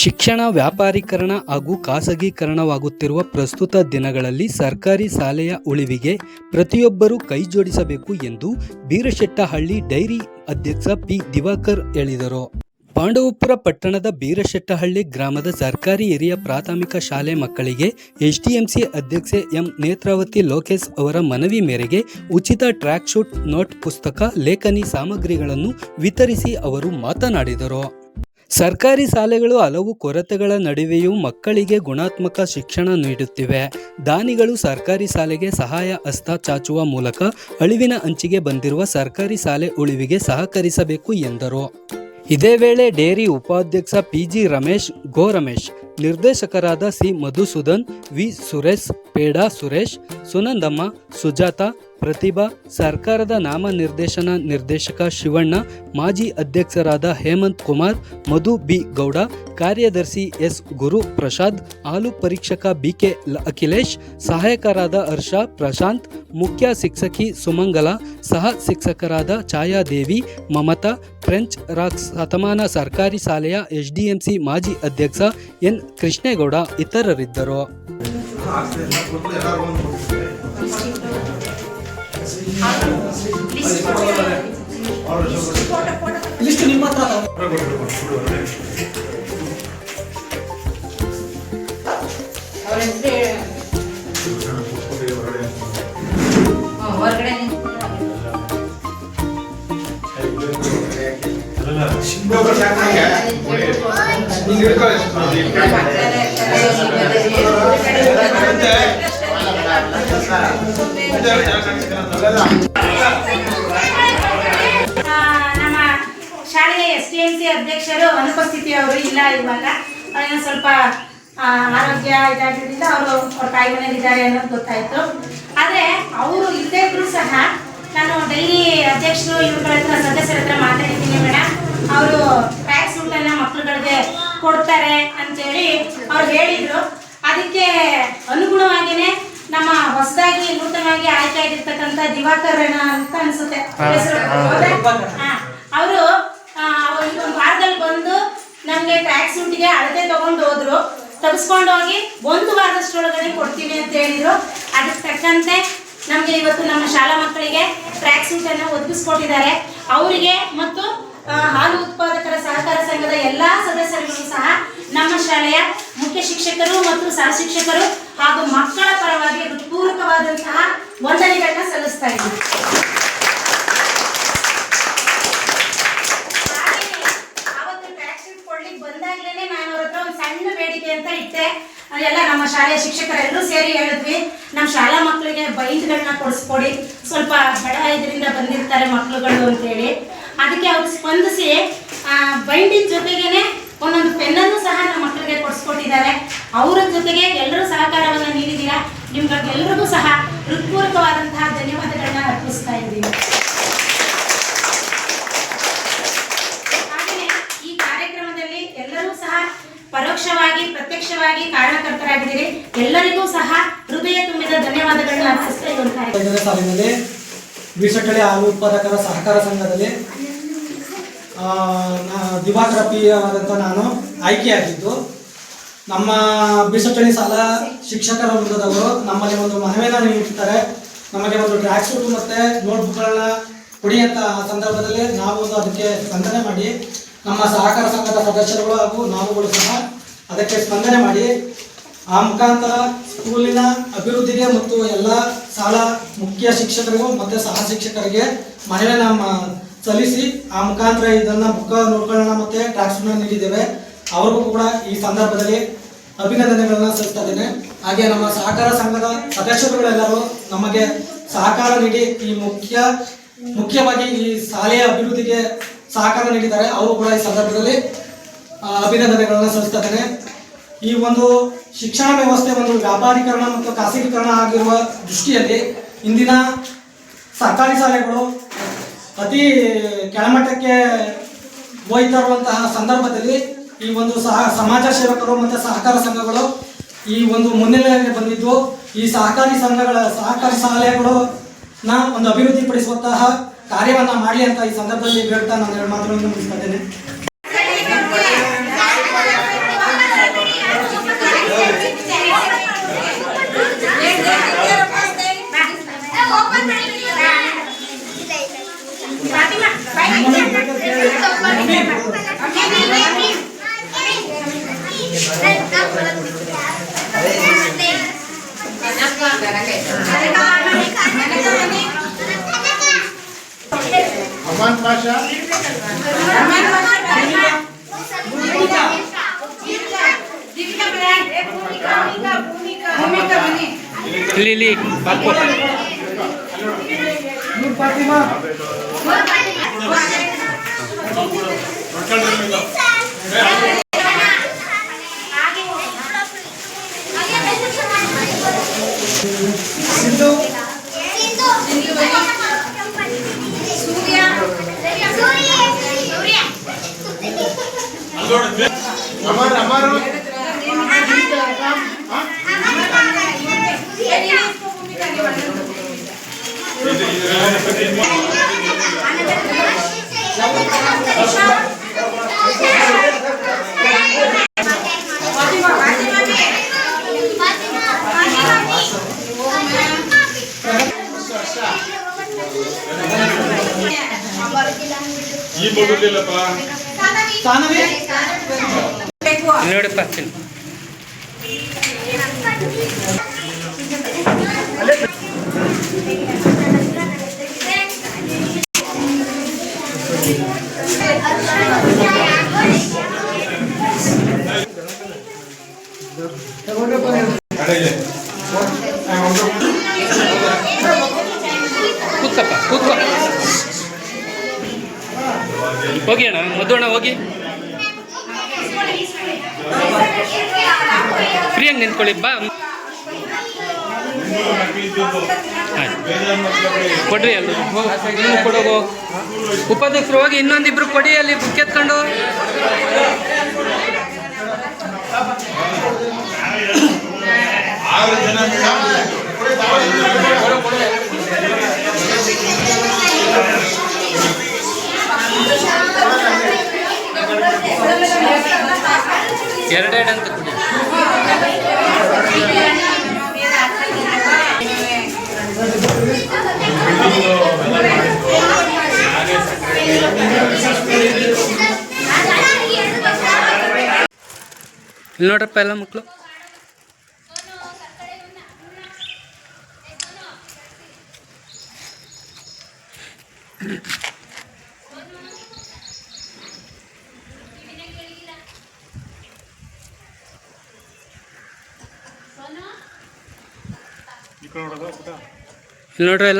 ಶಿಕ್ಷಣ, ವ್ಯಾಪಾರೀಕರಣ ಹಾಗೂ ಖಾಸಗೀಕರಣವಾಗುತ್ತಿರುವ ಪ್ರಸ್ತುತ ದಿನಗಳಲ್ಲಿ ಸರ್ಕಾರಿ ಶಾಲೆಯ ಉಳಿವಿಗೆ ಪ್ರತಿಯೊಬ್ಬರೂ ಕೈಜೋಡಿಸಬೇಕು ಎಂದು ಬೀರಶೆಟ್ಟಹಳ್ಳಿ ಡೈರಿ ಅಧ್ಯಕ್ಷ ಪಿ. ದಿವಾಕರ್ ಹೇಳಿದರು. ಪಾಂಡವಪುರ ಪಟ್ಟಣದ ಬೀರಶೆಟ್ಟಹಳ್ಳಿ ಗ್ರಾಮದ ಸರ್ಕಾರಿ ಹಿರಿಯ ಪ್ರಾಥಮಿಕ ಶಾಲೆ ಮಕ್ಕಳಿಗೆ ಎಚ್ಡಿಎಂಸಿ ಅಧ್ಯಕ್ಷೆ ಎಂ. ನೇತ್ರಾವತಿ ಲೋಕೇಶ್ ಅವರ ಮನವಿ ಮೇರೆಗೆ ಉಚಿತ ಟ್ರ್ಯಾಕ್ ಶೂಟ್ ನೋಟ್ ಪುಸ್ತಕ, ಲೇಖನಿ ಸಾಮಗ್ರಿಗಳನ್ನು ವಿತರಿಸಿ ಅವರು ಮಾತನಾಡಿದರು. ಸರ್ಕಾರಿ ಶಾಲೆಗಳು ಹಲವು ಕೊರತೆಗಳ ನಡುವೆಯೂ ಮಕ್ಕಳಿಗೆ ಗುಣಾತ್ಮಕ ಶಿಕ್ಷಣ ನೀಡುತ್ತಿವೆ. ದಾನಿಗಳು ಸರ್ಕಾರಿ ಶಾಲೆಗೆ ಸಹಾಯ ಹಸ್ತ ಚಾಚುವ ಮೂಲಕ ಅಳಿವಿನ ಅಂಚಿಗೆ ಬಂದಿರುವ ಸರ್ಕಾರಿ ಶಾಲೆ ಉಳಿವಿಗೆ ಸಹಕರಿಸಬೇಕು ಎಂದರು. ಇದೇ ವೇಳೆ ಡೇರಿ ಉಪಾಧ್ಯಕ್ಷ ಪಿಜಿ ರಮೇಶ್, ಗೋ ರಮೇಶ್, ನಿರ್ದೇಶಕರಾದ ಸಿ ಮಧುಸೂದನ್, ವಿ ಸುರೇಶ್, ಪೇಡಾ ಸುರೇಶ್, ಸುನಂದಮ್ಮ, ಸುಜಾತ ಪ್ರತಿಭಾ, ಸರ್ಕಾರದ ನಾಮನಿರ್ದೇಶನ ನಿರ್ದೇಶಕ ಶಿವಣ್ಣ, ಮಾಜಿ ಅಧ್ಯಕ್ಷರಾದ ಹೇಮಂತ್ ಕುಮಾರ್, ಮಧು ಬಿ ಗೌಡ, ಕಾರ್ಯದರ್ಶಿ ಎಸ್ ಗುರು ಪ್ರಸಾದ್ ಹಾಲು ಪರೀಕ್ಷಕ ಬಿಕೆ ಅಖಿಲೇಶ್, ಸಹಾಯಕರಾದ ಹರ್ಷ ಪ್ರಶಾಂತ್, ಮುಖ್ಯ ಶಿಕ್ಷಕಿ ಸುಮಂಗಲ, ಸಹ ಶಿಕ್ಷಕರಾದ ಛಾಯಾದೇವಿ, ಮಮತಾ, ಫ್ರೆಂಚ್ ರಾಕ್ಸ್ ಶತಮಾನ ಸರ್ಕಾರಿ ಶಾಲೆಯ ಎಚ್ಡಿಎಂಸಿ ಮಾಜಿ ಅಧ್ಯಕ್ಷ ಎನ್ ಕೃಷ್ಣೇಗೌಡ ಇತರರಿದ್ದರು. ಲಿಸ್ಟ್ ನಿಮ್ಮ ಹತ್ರ ಅದಾವ? ಅವ್ರ ಹೆಸ್ರು ಹೇಳು. ಹ್ಮ್, ಹೊರಗಡೆ ನಿಂತ್ಕೊಂಡು ಆ, ನಮ್ಮ ಶಾಲೆಯ ಎಸ್ ಟಿ ಎಂ ಸಿ ಅಧ್ಯಕ್ಷರು ಅನುಪಸ್ಥಿತಿ ಅವರು ಇಲ್ಲ ಇವಾಗ. ಅವ್ರೇನೋ ಸ್ವಲ್ಪ ಆರೋಗ್ಯ ಇದಾಗಿದ್ದರಿಂದ ಅವರು ಅವ್ರ ತಾಯಿ ಮನೇಲಿದ್ದಾರೆ ಅನ್ನೋದು ಗೊತ್ತಾಯಿತು. ಆದರೆ ಅವರು ಇದ್ದೇ ಇದ್ರು ಸಹ ನಾನು ಡೈಲಿ ಅಧ್ಯಕ್ಷರು ಇವ್ರ ಹತ್ರ, ಸದಸ್ಯರ ಹತ್ರ ಮಾತಾಡಿದ್ದೀನಿ ಮೇಡಮ್ ಅವರು ಟ್ಯಾಕ್ಸ್ ಊಟನ ಮಕ್ಕಳುಗಳಿಗೆ ಕೊಡ್ತಾರೆ ಅಂತೇಳಿ ಅವ್ರು ಹೇಳಿದರು. ಅದಕ್ಕೆ ಅನುಗುಣವಾಗಿಯೇ ನಮ್ಮ ಹೊಸದಾಗಿ ನೂತನವಾಗಿ ಆಯ್ಕೆ ಆಗಿರ್ತಕ್ಕಂಥ ದಿವಾಕರಣ ಅಣ್ಣ ಅಂತ ಅನ್ಸುತ್ತೆ. ಅವರು ಒಂದು ವಾರದಲ್ಲಿ ಬಂದು ನಮಗೆ ಟ್ಯಾಕ್ಸ್ ಉಂಟಿಗೆ ಅಳತೆ ತಗೊಂಡು ಹೋದ್ರು. ತೆಗೆಸ್ಕೊಂಡು ಹೋಗಿ ಒಂದು ವಾರದಷ್ಟೊಳಗಡೆ ಕೊಡ್ತೀನಿ ಅಂತ ಹೇಳಿದ್ರು. ಅದಕ್ಕೆ ತಕ್ಕಂತೆ ನಮಗೆ ಇವತ್ತು ನಮ್ಮ ಶಾಲಾ ಮಕ್ಕಳಿಗೆ ಟ್ರ್ಯಾಕ್ ಸೂಟನ್ನು ಒದಗಿಸ್ಕೊಟ್ಟಿದ್ದಾರೆ. ಅವರಿಗೆ ಮತ್ತು ಹಾಲು ಉತ್ಪಾದಕರ ಸಹಕಾರ ಸಂಘದ ಎಲ್ಲಾ ಸದಸ್ಯರಿಗೂ ಸಹ ನಮ್ಮ ಶಾಲೆಯ ಮುಖ್ಯ ಶಿಕ್ಷಕರು ಮತ್ತು ಸಹ ಶಿಕ್ಷಕರು ಹಾಗೂ ಮಕ್ಕಳ ಪರವಾಗಿ ಹೃತ್ಪೂರ್ವಕವಾದಂತಹ ವಂದನೆಗಳನ್ನ ಸಲ್ಲಿಸ್ತಾ ಇದ್ದೀವಿ. ಬಂದಾಗ್ಲೇನೆ ನಾನು ಅವ್ರ ಒಂದು ಸಣ್ಣ ಬೇಡಿಕೆ ಅಂತ ಇಟ್ಟೆ. ಎಲ್ಲ ನಮ್ಮ ಶಾಲೆಯ ಶಿಕ್ಷಕರೆಲ್ಲರೂ ಸೇರಿ ಹೇಳಿದ್ವಿ ನಮ್ಮ ಶಾಲಾ ಮಕ್ಕಳಿಗೆ ಬೈದ್ಗಳನ್ನ ಕೊಡಿಸ್ಕೊಡಿ. ಸ್ವಲ್ಪ ಬಡ ಇದರಿಂದ ಬಂದಿರ್ತಾರೆ ಮಕ್ಕಳುಗಳು ಅಂತೇಳಿ. ಅದಕ್ಕೆ ಅವ್ರು ಸ್ಪಂದಿಸಿ ಬೈಂಡಿನ ಜೊತೆಗೇನೆ ಒಂದೊಂದು ಪೆನ್ನನ್ನು ಸಹ ನಮ್ಮ ಮಕ್ಕಳಿಗೆ ಕೊಡಿಸ್ಕೊಟ್ಟಿದ್ದಾರೆ. ಅವರ ಜೊತೆಗೆ ಎಲ್ಲರೂ ಸಹಕಾರವನ್ನು ನೀಡಿದ್ದೀರಾ? ನಿಮ್ಗೆಲ್ಲರಿಗೂ ಸಹ ಹೃತ್ಪೂರ್ವಕವಾದಂತಹ ಧನ್ಯವಾದಗಳನ್ನ ಅರ್ಪಿಸ್ತಾ ಹಾಗೆಯೇ ಈ ಕಾರ್ಯಕ್ರಮದಲ್ಲಿ ಎಲ್ಲರೂ ಸಹ ಪರೋಕ್ಷವಾಗಿ, ಪ್ರತ್ಯಕ್ಷವಾಗಿ ಕಾರಣಕರ್ತರಾಗಿದ್ದೀರಿ. ಎಲ್ಲರಿಗೂ ಸಹ ಹೃದಯ ತುಂಬಿದ ಧನ್ಯವಾದಗಳನ್ನ ಅರ್ಪಿಸ್ತಾ ಇರುವಂತಹ ಸಾಲಿನಲ್ಲಿ ಹಾಲು ಉತ್ಪಾದಕರ ಸಹಕಾರ ಸಂಘದಲ್ಲಿ ದಿವಾಕರ ಪಿ ಆದಂಥ ನಾನು ಆಯ್ಕೆಯಾಗಿದ್ದು, ನಮ್ಮ ಬೀಸಟಳಿ ಸಾಲ ಶಿಕ್ಷಕರ ವೃಂದದವರು ನಮ್ಮಲ್ಲಿ ಒಂದು ಮನವಿಯನ್ನು ನೀಡುತ್ತಾರೆ ನಮಗೆ ಒಂದು ಟ್ರ್ಯಾಕ್ ಸೂಟ್ ಮತ್ತು ನೋಟ್ಬುಕ್ಗಳನ್ನ ಕೊಡಿ ಅಂತ ಸಂದರ್ಭದಲ್ಲಿ ನಾವು ಒಂದು ಅದಕ್ಕೆ ಸ್ಪಂದನೆ ಮಾಡಿ, ನಮ್ಮ ಸಹಕಾರ ಸಂಘದ ಸದಸ್ಯರುಗಳು ಹಾಗೂ ನಾವುಗಳು ಸಹ ಅದಕ್ಕೆ ಸ್ಪಂದನೆ ಮಾಡಿ, ಆ ಮುಖಾಂತರ ಸ್ಕೂಲಿನ ಅಭಿವೃದ್ಧಿಗೆ ಮತ್ತು ಎಲ್ಲ ಶಾಲಾ ಮುಖ್ಯ ಶಿಕ್ಷಕರಿಗೂ ಮತ್ತು ಸಹ ಶಿಕ್ಷಕರಿಗೆ ಮನವಿಯನ್ನು ಸಲ್ಲಿಸಿ ಆ ಮುಖಾಂತರ ಇದನ್ನ ಬುಕ್ ನೋಡ್ಕೊಳ್ಳೋಣ ಮತ್ತೆ ಟ್ಯಾಕ್ಸ್ನ ನೀಡಿದ್ದೇವೆ. ಅವ್ರಿಗೂ ಕೂಡ ಈ ಸಂದರ್ಭದಲ್ಲಿ ಅಭಿನಂದನೆಗಳನ್ನ ಸಲ್ಲಿಸ್ತಾ ಇದ್ದೇನೆ. ಹಾಗೆ ನಮ್ಮ ಸಹಕಾರ ಸಂಘದ ಸದಸ್ಯರುಗಳೆಲ್ಲರೂ ನಮಗೆ ಸಹಕಾರ ನೀಡಿ ಈ ಮುಖ್ಯ, ಮುಖ್ಯವಾಗಿ ಈ ಶಾಲೆಯ ಅಭಿವೃದ್ಧಿಗೆ ಸಹಕಾರ ನೀಡಿದ್ದಾರೆ. ಅವರು ಕೂಡ ಈ ಸಂದರ್ಭದಲ್ಲಿ ಅಭಿನಂದನೆಗಳನ್ನ ಸಲ್ಲಿಸ್ತಾ ಇದ್ದೇನೆ. ಈ ಒಂದು ಶಿಕ್ಷಣ ವ್ಯವಸ್ಥೆ ಒಂದು ವ್ಯಾಪಾರೀಕರಣ ಮತ್ತು ಖಾಸಗೀಕರಣ ಆಗಿರುವ ದೃಷ್ಟಿಯಲ್ಲಿ ಇಂದಿನ ಸರ್ಕಾರಿ ಶಾಲೆಗಳು ಅತಿ ಕೆಳಮಟ್ಟಕ್ಕೆ ಹೋಯ್ತಾ ಇರುವಂತಹ ಸಂದರ್ಭದಲ್ಲಿ ಈ ಒಂದು ಸಹ ಸಮಾಜ ಸೇವಕರು ಮತ್ತು ಸಹಕಾರ ಸಂಘಗಳು ಈ ಒಂದು ಮುನ್ನೆಲೆಯಲ್ಲಿ ಬಂದಿದ್ದು. ಈ ಸಹಕಾರಿ ಸಂಘಗಳ ಸಹಕಾರಿ ಶಾಲೆಗಳು ನ ಒಂದು ಅಭಿವೃದ್ಧಿಪಡಿಸುವಂತಹ ಕಾರ್ಯವನ್ನು ಮಾಡಲಿ ಅಂತ ಈ ಸಂದರ್ಭದಲ್ಲಿ ಹೇಳ್ತಾ ನಾನು ಎರಡು ಮಾತುಗಳನ್ನು ಮುಗಿಸ್ತಾ Lilik, bagus. Nur Fatima. Sindhu Amar Amar Thank you. ಈ ಮಗುಲಿಲ್ಲಪ್ಪ ಸಾನವಿ? ನೋಡಪ್ಪ ಕೂತ್ಕಪ್ಪ ಕೂತ್ಕೋ ಹೋಗಿ ಅಣ್ಣ ಮದ್ದು ಅಣ್ಣ, ಹೋಗಿ. ಫ್ರೀಯಾಗಿ ನಿಂತ್ಕೊಳ್ಳಿ, ಬಾ. ಕೊಡ್ರಿ ಅಲ್ಲಿ ಕೊಡೋಗು ಉಪಾಧ್ಯಕ್ಷರು ಹೋಗಿ, ಇನ್ನೊಂದಿಬ್ರು ಕೊಡಿ, ಅಲ್ಲಿ ಬುಕ್ ಎತ್ಕೊಂಡು ಜನ ಎರಡೆರಡು ಅಂತ ಕೊಡಿ ಇಲ್ಲಿ ನೋಡ್ರಪ್ಪ ಎಲ್ಲ ಮಕ್ಕಳು ಇಲ್ಲಿ ನೋಡ್ರಿ